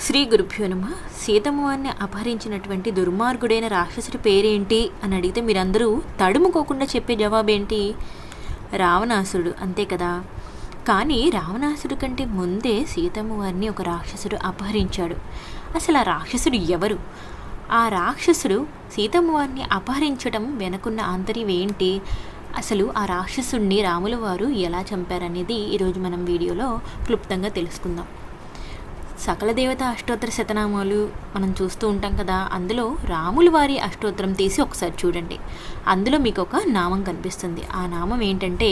శ్రీ గురుభ్యో నమ. సీతమ్మవారిని అపహరించినటువంటి దుర్మార్గుడైన రాక్షసుడి పేరేంటి అని అడిగితే మీరందరూ తడుముకోకుండా చెప్పే జవాబేంటి? రావణాసురుడు. అంతే కదా. కానీ రావణాసుడు కంటే ముందే సీతమ్మవారిని ఒక రాక్షసుడు అపహరించాడు. అసలు ఆ రాక్షసుడు ఎవరు? ఆ రాక్షసుడు సీతమ్మవారిని అపహరించడం వెనకున్న ఆంతర్యం ఏంటి? అసలు ఆ రాక్షసుడిని రాముల వారు ఎలా చంపారనేది ఈరోజు మనం వీడియోలో క్లుప్తంగా తెలుసుకుందాం. సకల దేవత అష్టోత్తర శతనామాలు మనం చూస్తూ ఉంటాం కదా అందులో రాములు వారి అష్టోత్తరం తీసి ఒకసారి చూడండి. అందులో మీకు ఒక నామం కనిపిస్తుంది. ఆ నామం ఏంటంటే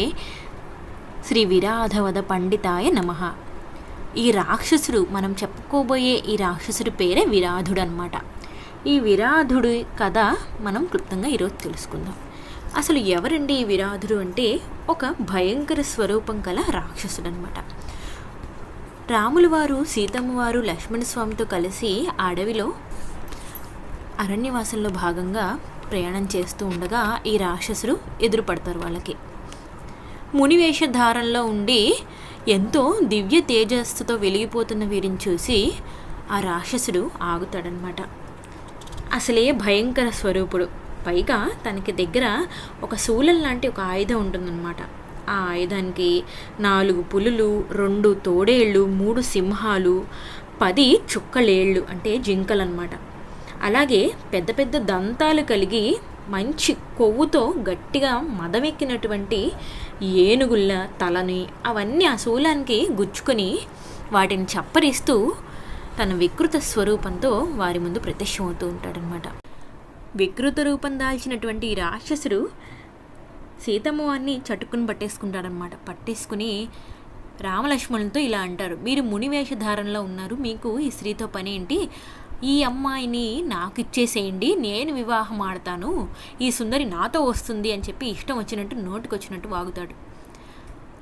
శ్రీ విరాధవద పండితాయ నమః. ఈ రాక్షసుడు మనం చెప్పుకోబోయే ఈ రాక్షసుడి పేరే విరాధుడు అనమాట ఈ విరాధుడి కథ మనం క్లుప్తంగా ఈరోజు తెలుసుకుందాం. అసలు ఎవరండి ఈ విరాధుడు అంటే ఒక భయంకర స్వరూపం కల రాక్షసుడు అనమాట రాముల వారు సీతమ్మ వారు లక్ష్మణ స్వామితో కలిసి అడవిలో అరణ్యవాసంలో భాగంగా ప్రయాణం చేస్తూ ఉండగా ఈ రాక్షసుడు ఎదురుపడతారు వాళ్ళకి. మునివేషధారంలో ఉండి ఎంతో దివ్య తేజస్సుతో వెలిగిపోతున్న వీరిని చూసి ఆ రాక్షసుడు ఆగుతాడనమాట అసలే భయంకర స్వరూపుడు. పైగా తనకి దగ్గర ఒక శూలం లాంటి ఒక ఆయుధం ఉంటుందన్నమాట. ఆ ఆయుధానికి నాలుగు పులులు రెండు తోడేళ్ళు మూడు సింహాలు పది చుక్కలేళ్ళు అంటే జింకలు అనమాట అలాగే పెద్ద పెద్ద దంతాలు కలిగి మంచి కొవ్వుతో గట్టిగా మదమెక్కినటువంటి ఏనుగుళ్ళ తలని అవన్నీ ఆ శూలానికి గుచ్చుకొని వాటిని చప్పరిస్తూ తన వికృత స్వరూపంతో వారి ముందు ప్రత్యక్షమవుతూ ఉంటాడనమాట వికృత రూపం దాల్చినటువంటి ఈ రాక్షసుడు సీతమ్మవారిని చటుకుని పట్టేసుకుంటాడనమాట పట్టేసుకుని రామలక్ష్మణులతో ఇలా అంటారు. మీరు మునివేషధారణలో ఉన్నారు. మీకు ఈ స్త్రీతో పని ఏంటి? ఈ అమ్మాయిని నాకు ఇచ్చేసేయండి. నేను వివాహం ఆడతాను. ఈ సుందరి నాతో వస్తుంది అని చెప్పి ఇష్టం వచ్చినట్టు నోటికి వచ్చినట్టు వాగుతాడు.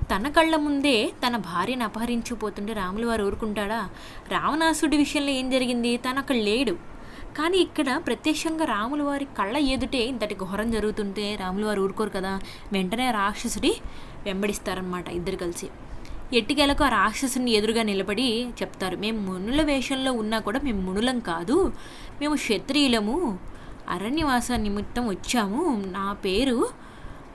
తన కళ్ళ ముందే తన భార్యను అపహరించిపోతుంటే రాములు వారు ఊరుకుంటాడా? రావణాసుడి విషయంలో ఏం జరిగింది? తను అక్కడ లేడు. కానీ ఇక్కడ ప్రత్యక్షంగా రాముల వారి కళ్ళ ఎదుటే ఇంతటి ఘోరం జరుగుతుంటే రాముల వారు ఊరుకోరు కదా. వెంటనే రాక్షసుడి వెంబడిస్తారనమాట ఇద్దరు కలిసి. ఎట్టికెలకు ఆ రాక్షసుని ఎదురుగా నిలబడి చెప్తారు మేము మునుల వేషంలో ఉన్నా కూడా మేము మునులం కాదు. మేము క్షత్రియులము. అరణ్యవాస నిమిత్తం వచ్చాము. నా పేరు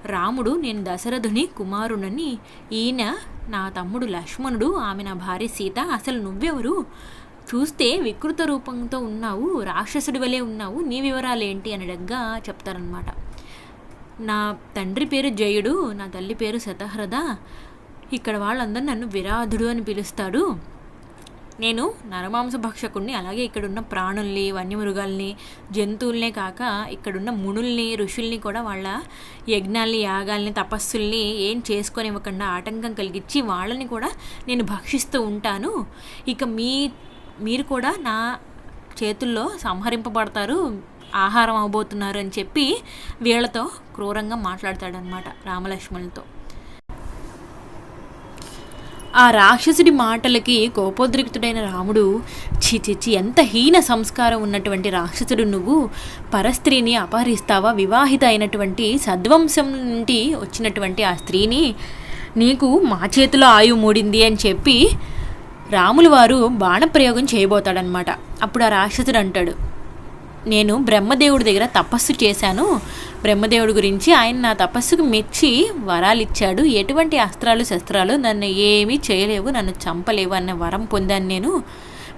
రాముడు నేను దశరథుని కుమారుడని ఈయన నా తమ్ముడు లక్ష్మణుడు ఆమె నా భార్య సీత. అసలు నువ్వెవరు? చూస్తే వికృత రూపంతో ఉన్నావు రాక్షసుడి వలె ఉన్నావు నీ వివరాలు ఏంటి అనడంగా చెప్తారనమాట నా తండ్రి పేరు జయుడు నా తల్లి పేరు శతహ్రద ఇక్కడ వాళ్ళందరూ నన్ను విరాధుడు అని పిలుస్తాడు. నేను నరమాంస భక్షకుడిని అలాగే ఇక్కడున్న ప్రాణుల్ని వన్యమృగాల్ని జంతువుల్నే కాక ఇక్కడున్న మునుల్ని ఋషుల్ని కూడా వాళ్ళ యజ్ఞాల్ని యాగాల్ని తపస్సుల్ని ఏం చేసుకొనివ్వకుండా ఆటంకం కలిగించి వాళ్ళని కూడా నేను భక్షిస్తూ ఉంటాను. ఇక మీ మీరు కూడా నా చేతుల్లో సంహరింపబడతారు ఆహారం అవబోతున్నారు అని చెప్పి వీళ్ళతో క్రూరంగా మాట్లాడతాడనమాట రామలక్ష్మణులతో. ఆ రాక్షసుడి మాటలకి కోపోద్రిక్తుడైన రాముడు చి చిచి ఎంత హీన సంస్కారం ఉన్నటువంటి రాక్షసుడు నువ్వు పరస్త్రీని అపహరిస్తావా? వివాహిత అయినటువంటి సద్వంశం నుండి వచ్చినటువంటి ఆ స్త్రీని నీకు మా చేతిలో ఆయువు మూడింది అని చెప్పి రాములు వారు బాణప్రయోగం చేయబోతాడనమాట అప్పుడు ఆ రాక్షసుడు అంటాడు నేను బ్రహ్మదేవుడి దగ్గర తపస్సు చేశాను. బ్రహ్మదేవుడి గురించి ఆయన నా తపస్సుకు మెచ్చి వరాలు ఇచ్చాడు ఎటువంటి అస్త్రాలు శస్త్రాలు నన్ను ఏమీ చేయలేవు నన్ను చంపలేవు అన్న వరం పొందాను నేను.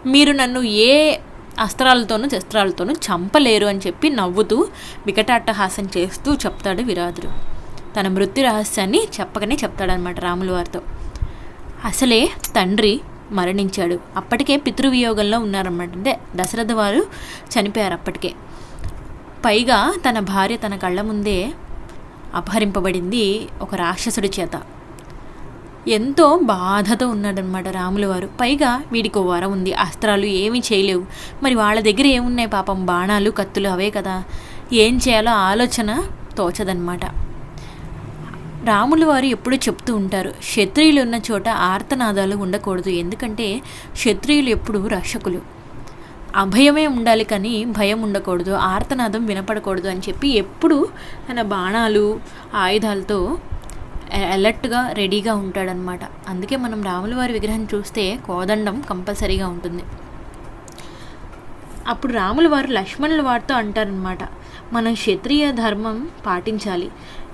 మీరు నన్ను ఏ అస్త్రాలతోనూ శస్త్రాలతోనూ చంపలేరు అని చెప్పి నవ్వుతూ వికటాట్టహాసం చేస్తూ చెప్తాడు విరాధుడు తన మృత్యు రహస్యాన్ని చెప్పకనే చెప్తాడనమాట రాములు వారితో. అసలే తండ్రి మరణించాడు. అప్పటికే పితృవియోగంలో ఉన్నారన్నమాట. అంటే దశరథ వారు చనిపోయారు అప్పటికే. పైగా తన భార్య తన కళ్ళ ముందే అపహరింపబడింది ఒక రాక్షసుడి చేత. ఎంతో బాధతో ఉన్నాడనమాట రాముల వారు. పైగా వీడికి వరం ఉంది. అస్త్రాలు ఏమీ చేయలేవు. మరి వాళ్ళ దగ్గర ఏమున్నాయి పాపం? బాణాలు కత్తులు అవే కదా. ఏం చేయాలో ఆలోచన తోచదనమాట రాములు వారు ఎప్పుడూ చెప్తూ ఉంటారు క్షత్రియులు ఉన్న చోట ఆర్తనాదాలు ఉండకూడదు. ఎందుకంటే క్షత్రియులు ఎప్పుడు రక్షకులు. అభయమే ఉండాలి కానీ భయం ఉండకూడదు. ఆర్తనాదం వినపడకూడదు అని చెప్పి ఎప్పుడు తన బాణాలు ఆయుధాలతో అలర్ట్గా రెడీగా ఉంటాడనమాట. అందుకే మనం రాముల వారి విగ్రహం చూస్తే కోదండం కంపల్సరీగా ఉంటుంది. అప్పుడు రాముల వారు లక్ష్మణుల వారితో అంటారనమాట మనం క్షత్రియ ధర్మం పాటించాలి.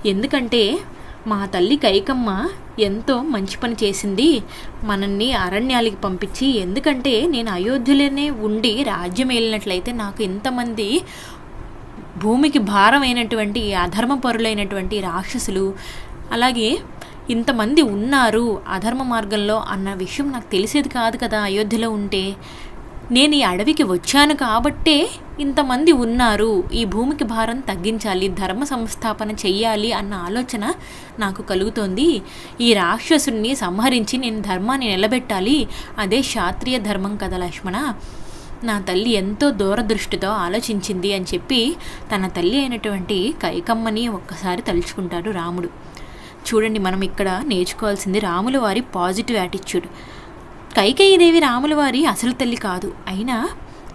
ఎందుకంటే మా తల్లి కైకమ్మ ఎంతో మంచి పని చేసింది. మనల్ని అరణ్యాలకి పంపించి ఎందుకంటే నేను అయోధ్యలోనే ఉండి రాజ్యం వెళ్ళినట్లయితే నాకు ఇంతమంది భూమికి భారమైనటువంటి అధర్మపరులైనటువంటి రాక్షసులు అలాగే ఇంతమంది ఉన్నారు అధర్మ మార్గంలో అన్న విషయం నాకు తెలిసేది కాదు కదా అయోధ్యలో ఉంటే. నేను ఈ అడవికి వచ్చాను కాబట్టే ఇంతమంది ఉన్నారు. ఈ భూమికి భారం తగ్గించాలి ధర్మ సంస్థాపన చెయ్యాలి అన్న ఆలోచన నాకు కలుగుతోంది. ఈ రాక్షసుని సంహరించి నేను ధర్మాన్ని నిలబెట్టాలి. అదే శాస్త్రీయ ధర్మం కదా లక్ష్మణ. నా తల్లి ఎంతో దూరదృష్టితో ఆలోచించింది అని చెప్పి తన తల్లి అయినటువంటి కైకమ్మని ఒక్కసారి తలుచుకుంటాడు రాముడు. చూడండి మనం ఇక్కడ నేర్చుకోవాల్సింది రాముల వారి పాజిటివ్ యాటిట్యూడ్. కైకేయీదేవి రాములవారి అసలు తల్లి కాదు. అయినా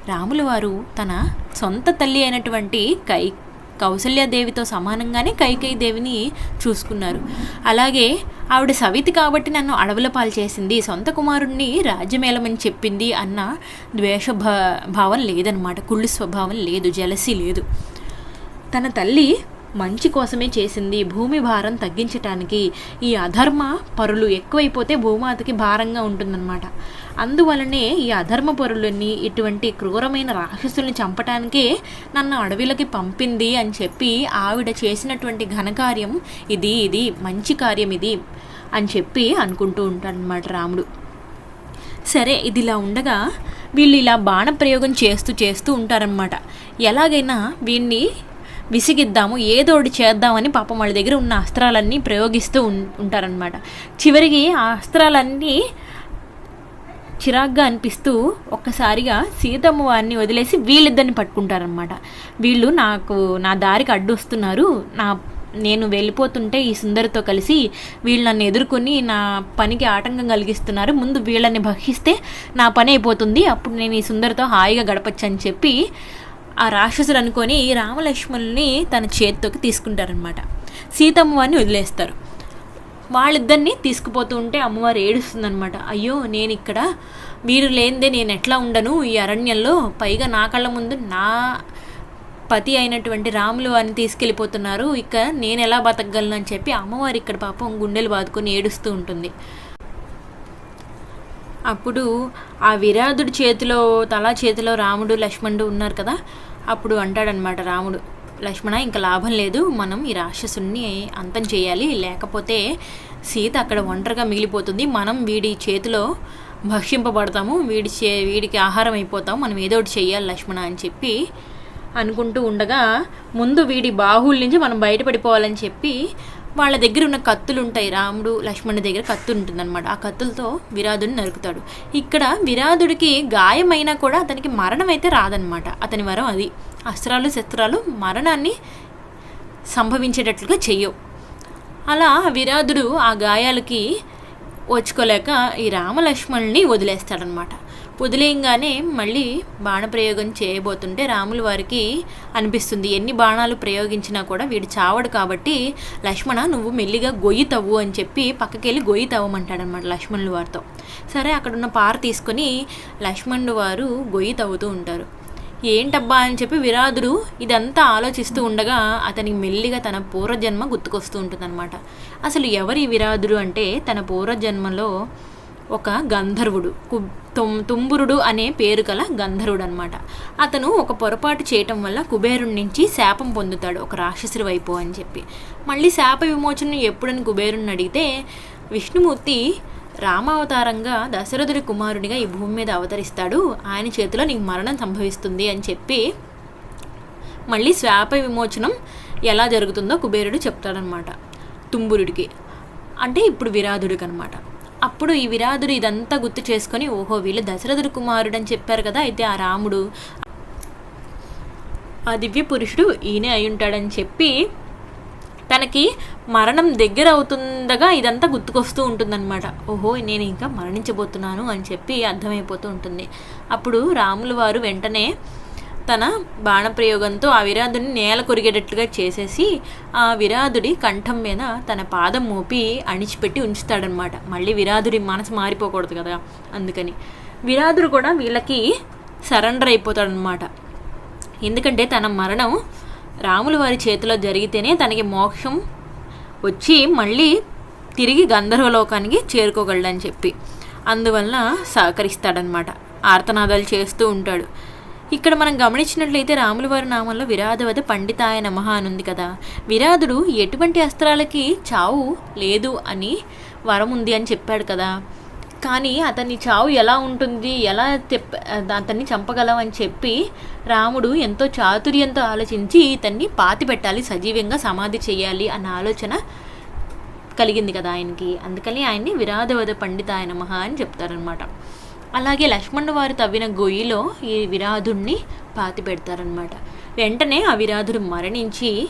రాములవారు తన సొంత తల్లి అయినటువంటి కై కౌసల్యాదేవితో సమానంగానే కైకేయీదేవిని చూసుకున్నారు. అలాగే ఆవిడ సవితి కాబట్టి నన్ను అడవుల పాలు చేసింది సొంత కుమారుణ్ణి రాజ్యమేళమని చెప్పింది అన్న ద్వేష భావం లేదనమాట కుళ్ళు స్వభావం లేదు జలసి లేదు. తన తల్లి మంచి కోసమే చేసింది. భూమి భారం తగ్గించటానికి ఈ అధర్మ పరులు ఎక్కువైపోతే భూమాతకి భారంగా ఉంటుందన్నమాట. అందువలనే ఈ అధర్మ పరులని ఇటువంటి క్రూరమైన రాక్షసుల్ని చంపటానికే నన్ను అడవిలోకి పంపింది అని చెప్పి ఆవిడ చేసినటువంటి ఘనకార్యం ఇది ఇది మంచి కార్యం ఇది అని చెప్పి అనుకుంటూ ఉంటాడనమాట రాముడు. సరే ఇది ఇలా ఉండగా వీళ్ళు ఇలా బాణప్రయోగం చేస్తూ చేస్తూ ఉంటారనమాట ఎలాగైనా వీడిని విసిగిద్దాము ఏదో ఒకటి చేద్దామని పాపం వాళ్ళ దగ్గర ఉన్న అస్త్రాలన్నీ ప్రయోగిస్తూ ఉం ఉంటారనమాట చివరికి ఆ అస్త్రాలన్నీ చిరాగ్గా అనిపిస్తూ ఒక్కసారిగా సీతమ్మ వారిని వదిలేసి వీళ్ళిద్దరిని పట్టుకుంటారనమాట వీళ్ళు నాకు నా దారికి అడ్డు వస్తున్నారు నా నేను వెళ్ళిపోతుంటే ఈ సుందరితో కలిసి వీళ్ళు నన్ను ఎదుర్కొని నా పనికి ఆటంకం కలిగిస్తున్నారు. ముందు వీళ్ళని భక్షిస్తే నా పని అయిపోతుంది. అప్పుడు నేను ఈ సుందరితో హాయిగా గడపచ్చు అని చెప్పి ఆ రాక్షసుడు అనుకొని రామలక్ష్మణుల్ని తన చేతితోకి తీసుకుంటారనమాట సీతమ్మ వారిని వదిలేస్తారు. వాళ్ళిద్దరిని తీసుకుపోతూ ఉంటే అమ్మవారు ఏడుస్తుందనమాట అయ్యో నేను ఇక్కడ మీరు లేనిదే నేను ఎట్లా ఉండను? ఈ అరణ్యంలో పైగా నా కళ్ళ ముందు నా పతి అయినటువంటి రాములు వారిని తీసుకెళ్ళిపోతున్నారు. ఇక నేను ఎలా బతకగలను అని చెప్పి అమ్మవారు ఇక్కడ పాపం గుండెలు బాదుకొని ఏడుస్తూ ఉంటుంది. అప్పుడు ఆ విరాధుడి చేతిలో తలా చేతిలో రాముడు లక్ష్మణుడు ఉన్నారు కదా. అప్పుడు అంటాడనమాట రాముడు లక్ష్మణ ఇంకా లాభం లేదు. మనం ఈ రాక్షసుని అంతం చేయాలి. లేకపోతే సీత అక్కడ ఒంటరిగా మిగిలిపోతుంది. మనం వీడి చేతిలో భక్షింపబడతాము. వీడి చే వీడికి ఆహారం అయిపోతాం. మనం ఏదో ఒకటి చేయాలి లక్ష్మణ అని చెప్పి అనుకుంటూ ఉండగా ముందు వీడి బాహుల నుంచి మనం బయటపడిపోవాలని చెప్పి వాళ్ళ దగ్గర ఉన్న కత్తులు ఉంటాయి. రాముడు లక్ష్మణుడి దగ్గర కత్తి ఉంటుందన్నమాట. ఆ కత్తులతో విరాధుడిని నరుకుతాడు. ఇక్కడ విరాధుడికి గాయమైనా కూడా అతనికి మరణం అయితే రాదనమాట అతని వరం అది. అస్త్రాలు శస్త్రాలు మరణాన్ని సంభవించేటట్లుగా చెయ్యవు. అలా విరాధుడు ఆ గాయాలకి ఓచుకోలేక ఈ రామలక్ష్మణుల్ని వదిలేస్తాడనమాట వదిలేయంగానే మళ్ళీ బాణప్రయోగం చేయబోతుంటే రాముల వారికి అనిపిస్తుంది. ఎన్ని బాణాలు ప్రయోగించినా కూడా వీడు చావడు కాబట్టి లక్ష్మణ నువ్వు మెల్లిగా గొయ్యి తవ్వు అని చెప్పి పక్కకెళ్ళి గొయ్యి తవ్వమంటాడనమాట లక్ష్మణుల వారితో. సరే అక్కడున్న పార తీసుకొని లక్ష్మణుడు వారు గొయ్యి తవ్వుతూ ఉంటారు. ఏంటబ్బా అని చెప్పి విరాధుడు ఇదంతా ఆలోచిస్తూ ఉండగా అతనికి మెల్లిగా తన పూర్వజన్మ గుర్తుకొస్తూ ఉంటుందన్నమాట. అసలు ఎవరి విరాధుడు అంటే తన పూర్వజన్మలో ఒక గంధర్వుడు. తుంబురుడు అనే పేరు గల గంధర్వుడు అనమాట అతను ఒక పొరపాటు చేయటం వల్ల కుబేరుడి నుంచి శాపం పొందుతాడు ఒక రాక్షసుడి వైపు అని చెప్పి. మళ్ళీ శాప విమోచన ఎప్పుడని కుబేరుని అడిగితే విష్ణుమూర్తి రామావతారంగా దశరథుడి కుమారుడిగా ఈ భూమి మీద అవతరిస్తాడు. ఆయన చేతిలో నీకు మరణం సంభవిస్తుంది అని చెప్పి మళ్ళీ శాప విమోచనం ఎలా జరుగుతుందో కుబేరుడు చెప్తాడనమాట తుంబురుడికి. అంటే ఇప్పుడు విరాధుడికి అనమాట అప్పుడు ఈ విరాధుడు ఇదంతా గుర్తు చేసుకొని ఓహో వీళ్ళు దశరథుడు కుమారుడు అని చెప్పారు కదా అయితే ఆ రాముడు ఆ దివ్య పురుషుడు ఈయనే అయి ఉంటాడని చెప్పి తనకి మరణం దగ్గర అవుతుండగా ఇదంతా గుర్తుకొస్తూ ఉంటుందన్నమాట. ఓహో నేను ఇంకా మరణించబోతున్నాను అని చెప్పి అర్థమైపోతూ ఉంటుంది. అప్పుడు రాముల వారు వెంటనే తన బాణప్రయోగంతో ఆ విరాధుడిని నేల కొరిగేటట్లుగా చేసేసి ఆ విరాధుడి కంఠం మీద తన పాదం మోపి అణిచిపెట్టి ఉంచుతాడనమాట. మళ్ళీ విరాధుడి మనసు మారిపోకూడదు కదా అందుకని. విరాధుడు కూడా వీళ్ళకి సరెండర్ అయిపోతాడనమాట. ఎందుకంటే తన మరణం రాముల వారి చేతిలో జరిగితేనే తనకి మోక్షం వచ్చి మళ్ళీ తిరిగి గంధర్వలోకానికి చేరుకోగలడని చెప్పి. అందువలన సహకరిస్తాడనమాట. ఆర్తనాదాలు చేస్తూ ఉంటాడు. ఇక్కడ మనం గమనించినట్లయితే రాములవారి నామంలో విరాధవద పండితాయ నమః అని ఉంది కదా. విరాధుడు ఎటువంటి అస్త్రాలకి చావు లేదు అని వరం ఉంది అని చెప్పాడు కదా. కానీ అతని చావు ఎలా ఉంటుంది ఎలా తెప్ప అతన్ని చంపగలం అని చెప్పి రాముడు ఎంతో చాతుర్యంతో ఆలోచించి ఇతన్ని పాతి పెట్టాలి సజీవంగా సమాధి చేయాలి అన్న ఆలోచన కలిగింది కదా ఆయనకి. అందుకని ఆయన్ని విరాధవద పండితాయ నమః అని చెప్తారనమాట అలాగే లక్ష్మణుడు వారు తవ్విన గొయ్యిలో ఈ విరాధుణ్ణి పాతి పెడతారనమాట వెంటనే ఆ విరాధుడు మరణించి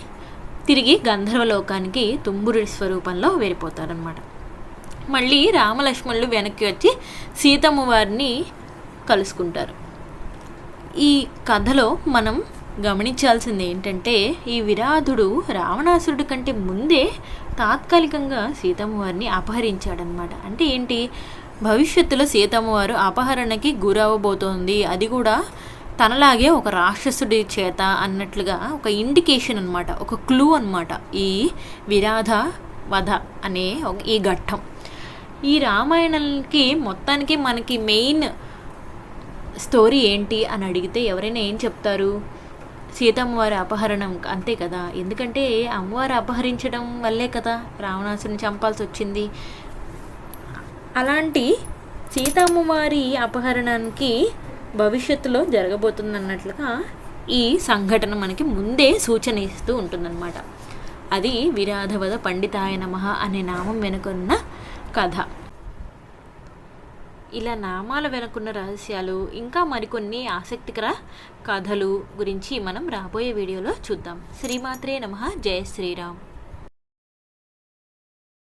తిరిగి గంధర్వలోకానికి తుంబురుడి స్వరూపంలో వెళ్ళిపోతారనమాట మళ్ళీ రామలక్ష్మణులు వెనక్కి వచ్చి సీతమ్మ వారిని కలుసుకుంటారు. ఈ కథలో మనం గమనించాల్సింది ఏంటంటే ఈ విరాధుడు రావణాసురుడి కంటే ముందే తాత్కాలికంగా సీతమ్మ వారిని అపహరించాడనమాట అంటే ఏంటి? భవిష్యత్తులో సీతమ్మ వారు అపహరణకి గురవబోతోంది అది కూడా తనలాగే ఒక రాక్షసుడి చేత అన్నట్లుగా ఒక ఇండికేషన్ అనమాట ఒక క్లూ అనమాట ఈ విరాధ వధ అనే ఒక ఈ ఘట్టం. ఈ రామాయణానికి మొత్తానికి మనకి మెయిన్ స్టోరీ ఏంటి అని అడిగితే ఎవరైనా ఏం చెప్తారు? సీతమ్మవారి అపహరణం అంతే కదా. ఎందుకంటే అమ్మవారు అపహరించడం వల్లే కదా రావణాసుని చంపాల్సి వచ్చింది. అలాంటి సీతమ్మవారి అపహరణానికి భవిష్యత్తులో జరగబోతుందన్నట్లుగా ఈ సంఘటన మనకి ముందే సూచన ఇస్తూ ఉంటుందన్నమాట. అది విరాధవద పండితాయ నమః అనే నామం వెనుకున్న కథ. ఇలా నామాల వెనుకున్న రహస్యాలు ఇంకా మరికొన్ని ఆసక్తికర కథలు గురించి మనం రాబోయే వీడియోలో చూద్దాం. శ్రీమాత్రే నమ. జయ శ్రీరామ్.